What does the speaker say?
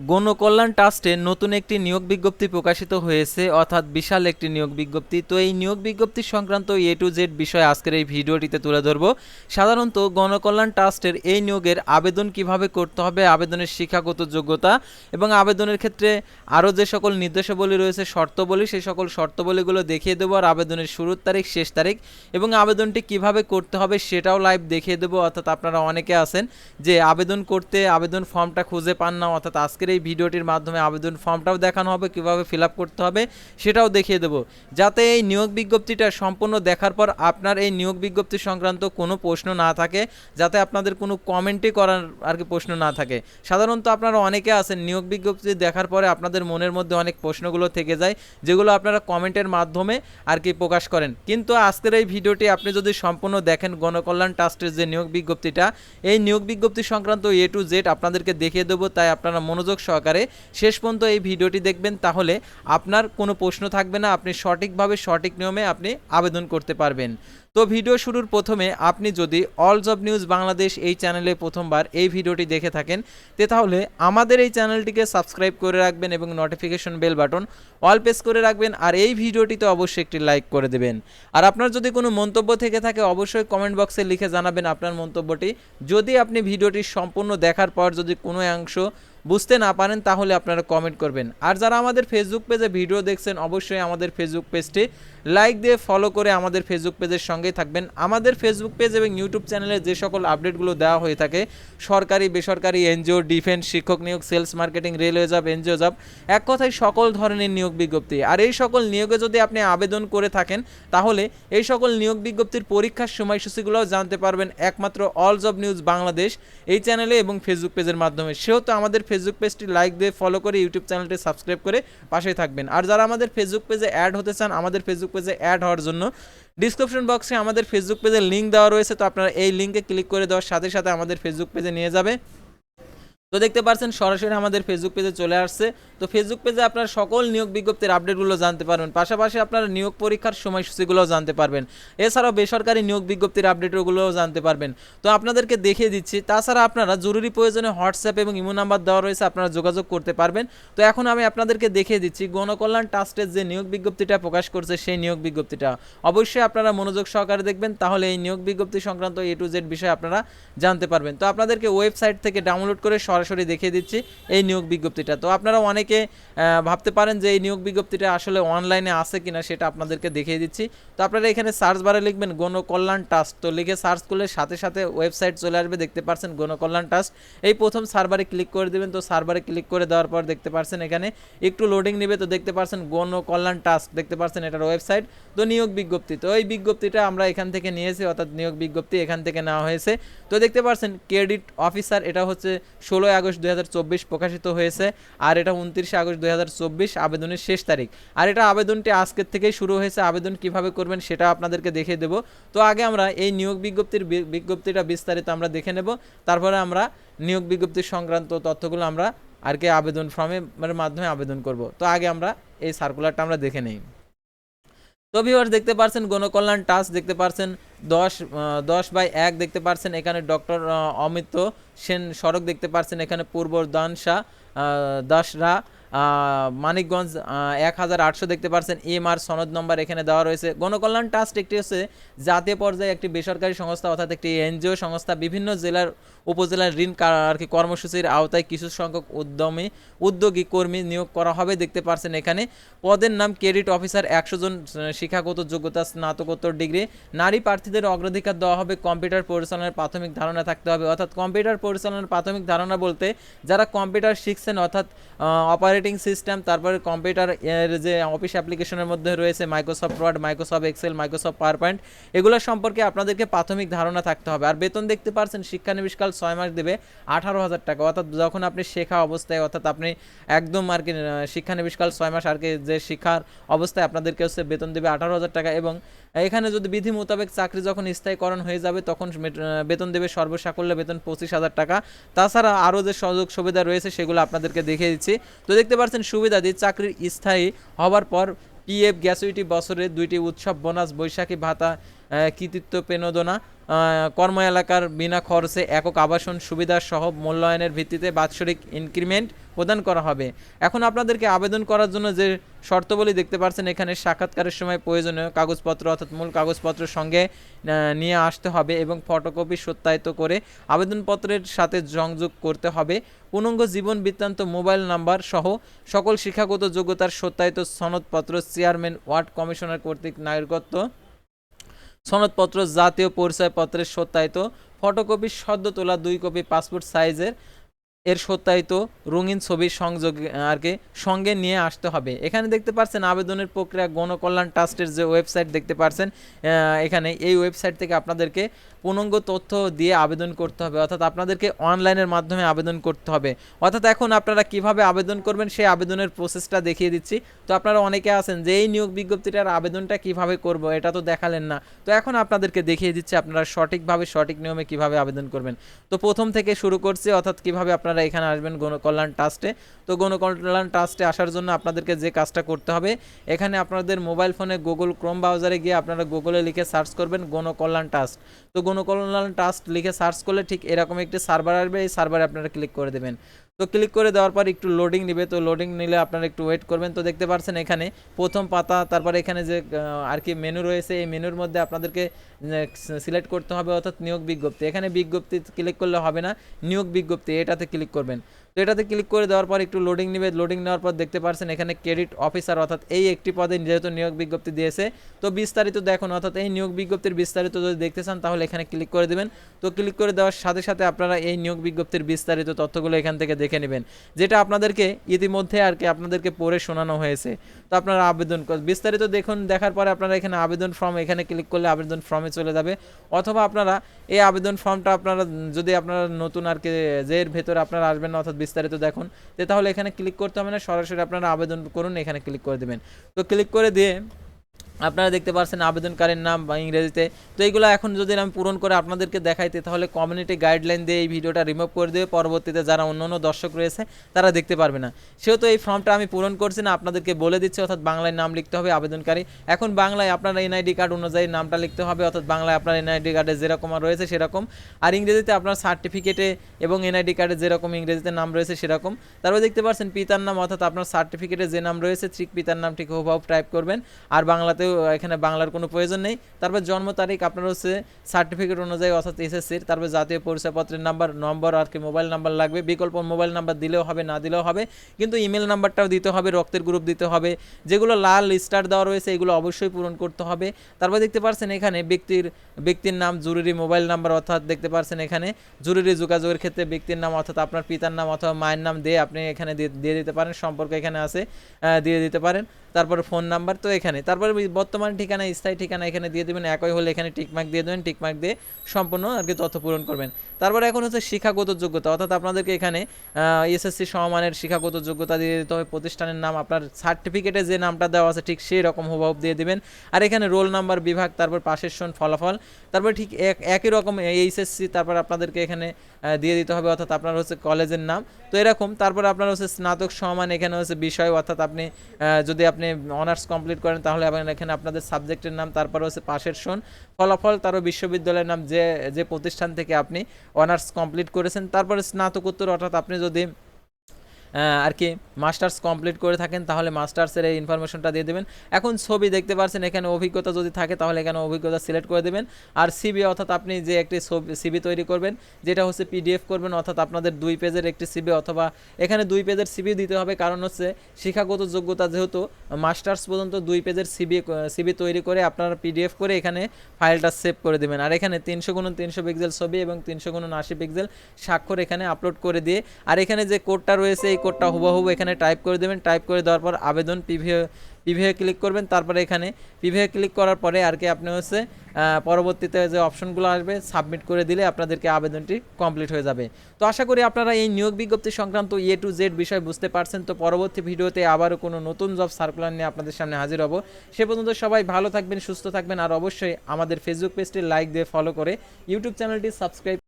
গণকল্যাণ ট্রাস্টে নতুন একটি নিয়োগ বিজ্ঞপ্তি প্রকাশিত হয়েছে, অর্থাৎ বিশাল একটি নিয়োগ বিজ্ঞপ্তি। তো এই নিয়োগ বিজ্ঞপ্তি সংক্রান্ত এ টু জেড বিষয় আজকের এই ভিডিওটিতে তুলে ধরব। সাধারণত গণকল্যাণ ট্রাস্টের এই নিয়োগের আবেদন কীভাবে করতে হবে, আবেদনের শিক্ষাগত যোগ্যতা এবং আবেদনের ক্ষেত্রে আরও যে সকল নির্দেশাবলী রয়েছে, শর্তবলী, সেই সকল শর্তবলীগুলো দেখিয়ে দেবো আর আবেদনের শুরুর তারিখ, শেষ তারিখ এবং আবেদনটি কীভাবে করতে হবে সেটাও লাইভ দেখিয়ে দেবো। অর্থাৎ আপনারা অনেকে আছেন যে আবেদন করতে, আবেদন ফর্মটা খুঁজে পান না, অর্থাৎ আজকের এই ভিডিওটির মাধ্যমে আবেদন ফর্মটাও দেখানো হবে, কীভাবে ফিল করতে হবে সেটাও দেখিয়ে দেবো। যাতে এই নিয়োগ বিজ্ঞপ্তিটা সম্পূর্ণ দেখার পর আপনার এই নিয়োগ বিজ্ঞপ্তি সংক্রান্ত কোনো প্রশ্ন না থাকে, যাতে আপনাদের কোনো কমেন্টই করার আর কি প্রশ্ন না থাকে। সাধারণত আপনারা অনেকে আছেন, নিয়োগ বিজ্ঞপ্তি দেখার পরে আপনাদের মনের মধ্যে অনেক প্রশ্নগুলো থেকে যায়, যেগুলো আপনারা কমেন্টের মাধ্যমে আর কি প্রকাশ করেন। কিন্তু আজকের এই ভিডিওটি আপনি যদি সম্পূর্ণ দেখেন গণকল্যাণ ট্রাস্টের যে নিয়োগ বিজ্ঞপ্তিটা, এই নিয়োগ বিজ্ঞপ্তি সংক্রান্ত এ টু জেড আপনাদেরকে দেখিয়ে দেবো, তাই আপনারা মনোযোগ সহকারে শেষ পর্যন্ত এই ভিডিওটি দেখবেন, তাহলে আপনার কোনো প্রশ্ন থাকবে না, আপনি সঠিকভাবে সঠিক নিয়মে আপনি আবেদন করতে পারবেন। তো ভিডিও শুরুর প্রথমে আপনি যদি অল জব নিউজ বাংলাদেশ এই চ্যানেলে প্রথমবার এই ভিডিওটি দেখে থাকেন, তে তাহলে আমাদের এই চ্যানেলটিকে সাবস্ক্রাইব করে রাখবেন এবং notification bell button all press করে রাখবেন, আর এই ভিডিওটিতে অবশ্যই একটি লাইক করে দেবেন। আর আপনার যদি কোনো মন্তব্য থেকে থাকে, অবশ্যই কমেন্ট বক্সে লিখে জানাবেন আপনার মন্তব্যটি। যদি আপনি ভিডিওটি সম্পূর্ণ দেখার পর যদি কোনো অংশ বুঝতে না পারেন তাহলে আপনারা কমেন্ট করবেন। আর যারা আমাদের ফেসবুক পেজে ভিডিও দেখছেন, অবশ্যই আমাদের ফেসবুক পেজটি লাইক দিয়ে ফলো করে আমাদের ফেসবুক পেজের সঙ্গেই থাকবেন। আমাদের ফেসবুক পেজ এবং ইউটিউব চ্যানেলে যে সকল আপডেটগুলো দেওয়া হয়ে থাকে, সরকারি, বেসরকারি এনজিও ডিফেন্স শিক্ষক নিয়োগ sales marketing railway job NGO job এক কথায় সকল ধরনের নিয়োগ বিজ্ঞপ্তি। আর এই সকল নিয়োগে যদি আপনি আবেদন করে থাকেন, তাহলে এই সকল নিয়োগ বিজ্ঞপ্তির পরীক্ষার সময়সূচিগুলোও জানতে পারবেন। একমাত্র অল জব নিউজ বাংলাদেশ এই চ্যানেলে এবং ফেসবুক পেজের মাধ্যমে। সেহেতু আমাদের ফেসবুক পেজটি লাইক দিয়ে ফলো করে ইউটিউব চ্যানেলটি সাবস্ক্রাইব করে পাশেই থাকবেন। আর যারা আমাদের ফেসবুক পেজে অ্যাড হতে চান, আমাদের ফেসবুক পেজে অ্যাড হওয়ার জন্য ডিসক্রিপশন বক্সে আমাদের ফেসবুক পেজের লিঙ্ক দেওয়া রয়েছে, তো আপনারা এই লিঙ্কে ক্লিক করে দেওয়ার সাথে সাথে আমাদের ফেসবুক পেজে নিয়ে যাবে। তো দেখতে পাচ্ছেন সরাসরি আমাদের ফেসবুক পেজে চলে আসছে। তো ফেসবুক পেজে আপনারা সকল নিয়োগ বিজ্ঞপ্তির আপডেটগুলো জানতে পারবেন। পাশাপাশি আপনারা নিয়োগ পরীক্ষার সময়সূচিগুলোও জানতে পারবেন। এছাড়াও বেসরকারি নিয়োগ বিজ্ঞপ্তির আপডেটগুলোও জানতে পারবেন। তো আপনাদেরকে দেখিয়ে দিচ্ছি, তাছাড়া আপনারা জরুরি প্রয়োজনে হোয়াটসঅ্যাপ এবং ইমো নাম্বার দেওয়া রয়েছে, আপনারা যোগাযোগ করতে পারবেন। তো এখন আমি আপনাদেরকে দেখিয়ে দিচ্ছি, গণকল্যাণ ট্রাস্টের যে নিয়োগ বিজ্ঞপ্তিটা প্রকাশ করছে, সেই নিয়োগ বিজ্ঞপ্তিটা। অবশ্যই আপনারা মনোযোগ সহকারে দেখবেন, তাহলে এই নিয়োগ বিজ্ঞপ্তি সংক্রান্ত এ টু জেড বিষয়ে আপনারা জানতে পারবেন। তো আপনাদেরকে ওয়েবসাইট থেকে ডাউনলোড করে সরাসরি দেখিয়ে দিচ্ছি এই নিয়োগ বিজ্ঞপ্তিটা। তো আপনারা অনেকে ভাবতে পারেন যে এই নিয়োগ বিজ্ঞপ্তিটা আসলে অনলাইনে আছে কিনা সেটা আপনাদেরকে দেখিয়ে দিচ্ছি। তো আপনারা এখানে সার্চ বারে লিখবেন গণকল্যাণ ট্রাস্ট। তো লিখে সার্চ করলে সাথে সাথে ওয়েবসাইট চলে আসবে, দেখতে পাচ্ছেন গণকল্যাণ ট্রাস্ট। এই প্রথম সার্ভারে ক্লিক করে দেবেন। তো সার্ভারে ক্লিক করে দেওয়ার পর দেখতে পাচ্ছেন এখানে একটু লোডিং নেবে। তো দেখতে পাচ্ছেন গণকল্যাণ টাস্ক দেখতে পাচ্ছেন এটার ওয়েবসাইট। তো নিয়োগ বিজ্ঞপ্তি, তো এই বিজ্ঞপ্তিটা আমরা এখান থেকে নিয়েছি, অর্থাৎ নিয়োগ বিজ্ঞপ্তি এখান থেকে নেওয়া হয়েছে। তো দেখতে পাচ্ছেন ক্রেডিট অফিসার, এটা হচ্ছে ষোলোই আগস্ট দুই প্রকাশিত হয়েছে আর এটা উনত্রিশে আগস্ট দুই আবেদনের শেষ তারিখ। আর এটা আবেদনটি আজকের থেকেই শুরু হয়েছে। আবেদন কীভাবে করবেন সেটা আপনাদেরকে দেখিয়ে দেবো। তো আগে আমরা এই নিয়োগ বিজ্ঞপ্তির বিজ্ঞপ্তিটা বিস্তারিত আমরা দেখে নেব। তারপরে আমরা নিয়োগ বিজ্ঞপ্তি সংক্রান্ত তথ্যগুলো আমরা আর কি আবেদন ফর্মের মাধ্যমে আবেদন করব। তো আগে আমরা এই সার্কুলারটা আমরা দেখে নেই। তো ভিউয়ার্স দেখতে পারছেন গণকল্যাণ টাস্ক দেখতে পারছেন দশ দশ বাই এক দেখতে পারছেন, এখানে ডক্টর অমিত সেন সড়ক দেখতে পারছেন, এখানে পূর্ব দানসা দাসরা। মানিকগঞ্জ এক হাজার আটশো দেখতে পারছেন। এম আর সনদ নম্বর এখানে দেওয়া রয়েছে। গণকল্যাণ ট্রাস্ট একটি হচ্ছে জাতীয় পর্যায়ে একটি বেসরকারি সংস্থা, অর্থাৎ একটি এনজিও সংস্থা। বিভিন্ন জেলার, উপজেলার ঋণ আর কি কর্মসূচির আওতায় কিছু সংখ্যক উদ্যমী, উদ্যোগী কর্মী নিয়োগ করা হবে দেখতে পারছেন এখানে। পদের নাম ক্রেডিট অফিসার, একশো জন শিক্ষাগত যোগ্যতা, স্নাতকোত্তর ডিগ্রি। নারী প্রার্থীদের অগ্রাধিকার দেওয়া হবে, কম্পিউটার পরিচালনার প্রাথমিক ধারণা থাকতে হবে। অর্থাৎ কম্পিউটার পরিচালনার প্রাথমিক ধারণা বলতে যারা কম্পিউটার শিখছেন, অর্থাৎ অপারেটিং সিস্টেম তারপরে কম্পিউটার এর যে অফিস অ্যাপ্লিকেশনের মধ্যে রয়েছে Microsoft Word Microsoft Excel Microsoft PowerPoint এগুলো সম্পর্কে আপনাদেরকে প্রাথমিক ধারণা থাকতে হবে। আর বেতন দেখতে পারছেন শিক্ষানবিশকাল ছয় মাস দেবে আঠারো হাজার টাকা। অর্থাৎ যখন আপনি শেখা অবস্থায় অর্থাৎ আপনি একদম আর কি আহ, শিক্ষানবিশকাল ছয় মাস আর কি যে শিক্ষার অবস্থায় আপনাদেরকে হচ্ছে বেতন দেবে আঠারো হাজার টাকা এবং এখানে যদি বিধি মোতাবেক চাকরি যখন স্থায়ীকরণ হয়ে যাবে তখন বেতন দেবে সর্বসাকল্য বেতন পঁচিশ হাজার টাকা। তাছাড়া আরও যে সুযোগ সুবিধা রয়েছে সেগুলো আপনাদেরকে দেখিয়ে দিচ্ছি। তো দেখতে পাচ্ছেন দিয়ে চাকরির স্থায়ী হওয়ার পর পিএফ গ্যাসুইটি বছরে দুইটি উৎসব বোনাস বৈশাখী ভাতা কৃতিত্ব আহ, কর্ম এলাকার বিনা খরচে একক আবাসন সুবিধা সহ মূল্যায়নের ভিত্তিতে বাৎসরিক ইনক্রিমেন্ট প্রদান করা হবে। এখন আপনাদেরকে আবেদন করার জন্য যে শর্তবলী দেখতে পাচ্ছেন, এখানে সাক্ষাৎকারের সময় প্রয়োজনীয় কাগজপত্র অর্থাৎ মূল কাগজপত্র সঙ্গে নিয়ে আসতে হবে এবং ফটোকপি সত্যায়িত করে আবেদনপত্রের সাথে সংযোগ করতে হবে। পূর্ণাঙ্গ জীবন বৃত্তান্ত মোবাইল নাম্বার সহ সকল শিক্ষাগত যোগ্যতার সত্যায়িত সনদপত্র চেয়ারম্যান, ওয়ার্ড কমিশনার কর্তৃক নাগরিকত্ব সনদপত্র জাতীয় পরিচয়পত্রের সত্যায়িত ফটোকপি সদ্য তোলা দুই কপি পাসপোর্ট সাইজের এর সত্যায়িত রঙিন ছবির সংযোগ আর কি, সঙ্গে নিয়ে আসতে হবে। এখানে দেখতে পাচ্ছেন আবেদনের প্রক্রিয়া, গণকল্যাণ ট্রাস্টের যে ওয়েবসাইট দেখতে পাচ্ছেন এখানে এই ওয়েবসাইট থেকে আপনাদেরকে পূর্ণাঙ্গ তথ্য দিয়ে আবেদন করতে হবে, অর্থাৎ আপনাদেরকে অনলাইনের মাধ্যমে আবেদন করতে হবে। অর্থাৎ এখন আপনারা কীভাবে আবেদন করবেন, সেই আবেদনের প্রসেসটা দেখিয়ে দিচ্ছি। তো আপনারা অনেকে আছেন যে এই নিয়োগ বিজ্ঞপ্তিটার আবেদনটা কীভাবে করব, এটা তো দেখালেন না। তো এখন আপনাদেরকে দেখিয়ে দিচ্ছি আপনারা সঠিকভাবে, সঠিক নিয়মে কীভাবে আবেদন করবেন। তো প্রথম থেকে শুরু করছি, অর্থাৎ কীভাবে আপনারা এখানে আসবেন গণকল্যাণ ট্রাস্টে। তো গণকল্যাণ ট্রাস্টে আসার জন্য আপনাদেরকে যে কাজটা করতে হবে, এখানে আপনাদের মোবাইল ফোনে গুগল ক্রোম ব্রাউজারে গিয়ে আপনারা গুগলে লিখে সার্চ করবেন গণকল্যাণ ট্রাস্ট। তো গণকল্যাণ ট্রাস্ট লিখে সার্চ করলে ঠিক এরকম একটি সার্ভার আসবে, এই সার্ভারে আপনারা ক্লিক করে দেবেন। তো ক্লিক করে দেওয়ার পর একটু লোডিং নেবে। তো লোডিং নিলে আপনারা একটু ওয়েট করবেন। তো দেখতে পাচ্ছেন এখানে প্রথম পাতা, তারপরে এখানে যে আর কি মেনু রয়েছে, এই মেনুর মধ্যে আপনাদেরকে সিলেক্ট করতে হবে অর্থাৎ নিয়োগ বিজ্ঞপ্তি। এখানে বিজ্ঞপ্তি ক্লিক করলে হবে না। নিয়োগ বিজ্ঞপ্তি, এটাতে ক্লিক করবেন। তো এটাতে ক্লিক করে দেওয়ার পর একটু লোডিং নেবে। লোডিং নেওয়ার পর দেখতে পাচ্ছেন এখানে ক্রেডিট অফিসার অর্থাৎ এই একটি পদে যেহেতু নিয়োগ বিজ্ঞপ্তি দিয়েছে, তো বিস্তারিত দেখুন। অর্থাৎ এই নিয়োগ বিজ্ঞপ্তির বিস্তারিত যদি দেখতে চান, তাহলে এখানে ক্লিক করে দেবেন। তো ক্লিক করে দেওয়ার সাথে সাথে আপনারা এই নিয়োগ বিজ্ঞপ্তির বিস্তারিত তথ্যগুলো এখান থেকে দেখে নেবেন, যেটা আপনাদেরকে ইতিমধ্যে আর কি আপনাদেরকে পড়ে শোনানো হয়েছে। তো আপনারা আবেদন বিস্তারিত দেখুন, দেখার পরে আপনারা এখানে আবেদন ফর্ম এখানে ক্লিক করলে আবেদন ফর্মে চলে যাবে। অথবা আপনারা এই আবেদন ফর্মটা আপনারা, যদি আপনারা নতুন আর কি, যে এর ভেতরে আপনারা আসবেন, অর্থাৎ বিস্তারিত দেখুন। তো তাহলে এখানে ক্লিক করতে হবে না, সরাসরি আপনারা আবেদন করুন, এখানে ক্লিক করে দেবেন। তো ক্লিক করে দিয়ে আপনারা দেখতে পাচ্ছেন আবেদনকারীর নাম বা ইংরেজিতে। তো এইগুলো এখন যদি আমি পূরণ করে আপনাদেরকে দেখাইতে, তাহলে কমিউনিটি গাইডলাইন দিয়ে এই ভিডিওটা রিমুভ করে দেবে। পরবর্তীতে যারা অন্য অন্য দর্শক রয়েছে, তারা দেখতে পারবে না। সেহেতু এই ফর্মটা আমি পূরণ করছি না, আপনাদেরকে বলে দিচ্ছি, অর্থাৎ বাংলায় নাম লিখতে হবে আবেদনকারী। এখন বাংলায় আপনার এনআইডি কার্ড অনুযায়ী নামটা লিখতে হবে, অর্থাৎ বাংলায় আপনার এনআইডি কার্ডে যেরকম রয়েছে সেরকম। আর ইংরেজিতে আপনার সার্টিফিকেটে এবং এনআইডি কার্ডে যেরকম ইংরেজিতে নাম রয়েছে সেরকম। তারপরে দেখতে পাচ্ছেন পিতার নাম, অর্থাৎ আপনার সার্টিফিকেটে যে নাম রয়েছে, ঠিক পিতার নাম ঠিক হুবহু টাইপ করবেন। আর বাংলাতেও এখানে বাংলার কোনো প্রয়োজন নেই। তারপর জন্ম তারিখ আপনার হচ্ছে সার্টিফিকেট অনুযায়ী অর্থাৎ এসএসসির তারপর জাতীয় পরিচয়পত্রের নাম্বার, নম্বর আর কি মোবাইল নাম্বার লাগবে। বিকল্প মোবাইল নাম্বার দিলেও হবে, না দিলেও হবে। কিন্তু ইমেল নাম্বারটাও দিতে হবে, রক্তের গ্রুপ দিতে হবে। যেগুলো লাল স্টার দেওয়া রয়েছে, এগুলো অবশ্যই পূরণ করতে হবে। তারপর দেখতে পাচ্ছেন এখানে ব্যক্তির ব্যক্তির নাম, জরুরি মোবাইল নাম্বার অর্থাৎ দেখতে পাচ্ছেন এখানে জরুরি যোগাযোগের ক্ষেত্রে ব্যক্তির নাম অর্থাৎ আপনার পিতার নাম অথবা মায়ের নাম দিয়ে আপনি এখানে দিয়ে দিতে পারেন। সম্পর্ক এখানে আছে দিয়ে দিতে পারেন। তারপর ফোন নাম্বার তো এখানে। তারপরে বর্তমান ঠিকানা, স্থায়ী ঠিকানা এখানে দিয়ে দেবেন। একই হলে এখানে টিকমার্ক দিয়ে দেবেন। টিকমার্ক দিয়ে সম্পূর্ণ আর কি তথ্য পূরণ করবেন। তারপরে এখন হচ্ছে শিক্ষাগত যোগ্যতা। অর্থাৎ আপনাদেরকে এখানে এসএসসি সমমানের শিক্ষাগত যোগ্যতা দিয়ে দিতে হবে। প্রতিষ্ঠানের নাম, আপনার সার্টিফিকেটে যে নামটা দেওয়া আছে, ঠিক সেই রকম হুবহু দিয়ে দিবেন। আর এখানে রোল নাম্বার বিভাগ, তারপর পাশের সন ফলাফল, তারপর ঠিক এক- একই রকম এইচএসসি, তারপর আপনাদেরকে এখানে দিয়ে দিতে হবে। অর্থাৎ আপনার হচ্ছে কলেজের নাম। তো এরকম, তারপর আপনার হচ্ছে স্নাতক সমান এখানে হচ্ছে বিষয়। অর্থাৎ আপনি যদি আপনি অনার্স কমপ্লিট করেন, তাহলে আপনার এখানে আপনাদের সাবজেক্টের নাম, তারপর হচ্ছে পাশের সন ফলাফল তারও বিশ্ববিদ্যালয়ের নাম যে যে প্রতিষ্ঠান থেকে আপনি অনার্স কমপ্লিট করেছেন। তারপরে স্নাতকোত্তর, অর্থাৎ আপনি যদি আর কি মাস্টার্স কমপ্লিট করে থাকেন, তাহলে মাস্টার্সের এই ইনফরমেশনটা দিয়ে দেবেন। এখন ছবি দেখতে পাচ্ছেন এখানে অভিজ্ঞতা যদি থাকে, তাহলে এখানে অভিজ্ঞতা সিলেক্ট করে দেবেন। আর সিবি অর্থাৎ আপনি যে একটি সিবি তৈরি করবেন, যেটা হচ্ছে পিডিএফ করবেন, অর্থাৎ আপনাদের দুই পেজের একটি সিবি অথবা এখানে দুই পেজের সিবি দিতে হবে। কারণ হচ্ছে শিক্ষাগত যোগ্যতা যেহেতু মাস্টার্স পর্যন্ত দুই পেজের সিবি সিবি তৈরি করে আপনারা পিডিএফ করে এখানে ফাইলটা সেভ করে দেবেন। আর এখানে তিনশো গুণন তিনশো পিক্সেল ছবি এবং তিনশো গুণন আশি পিক্সেল স্বাক্ষর এখানে আপলোড করে দিয়ে, আর এখানে যে কোডটা রয়েছে, এই কোডটা হুবহু এখানে টাইপ করে দেবেন টাইপ করে দেওয়ার পর আবেদন পিভিএ পিভিএ ক্লিক করবেন, তারপরে এখানে পিভিএ ক্লিক করার পরে আর কি আপনি হচ্ছে পরবর্তীতে যে অপশনগুলো আসবে সাবমিট করে দিলে আপনাদেরকে আবেদনটি কমপ্লিট হয়ে যাবে। তো আশা করি আপনারা এই নিয়োগ বিজ্ঞপ্তি সংক্রান্ত এ টু জেড বিষয় বুঝতে পারছেন। তো পরবর্তী ভিডিওতে আবারও কোনো নতুন জব সার্কুলার নিয়ে আপনাদের সামনে হাজির হব। সে পর্যন্ত সবাই ভালো থাকবেন, সুস্থ থাকবেন, আর অবশ্যই আমাদের ফেসবুক পেজটি লাইক দিয়ে ফলো করে ইউটিউব চ্যানেলটি সাবস্ক্রাইব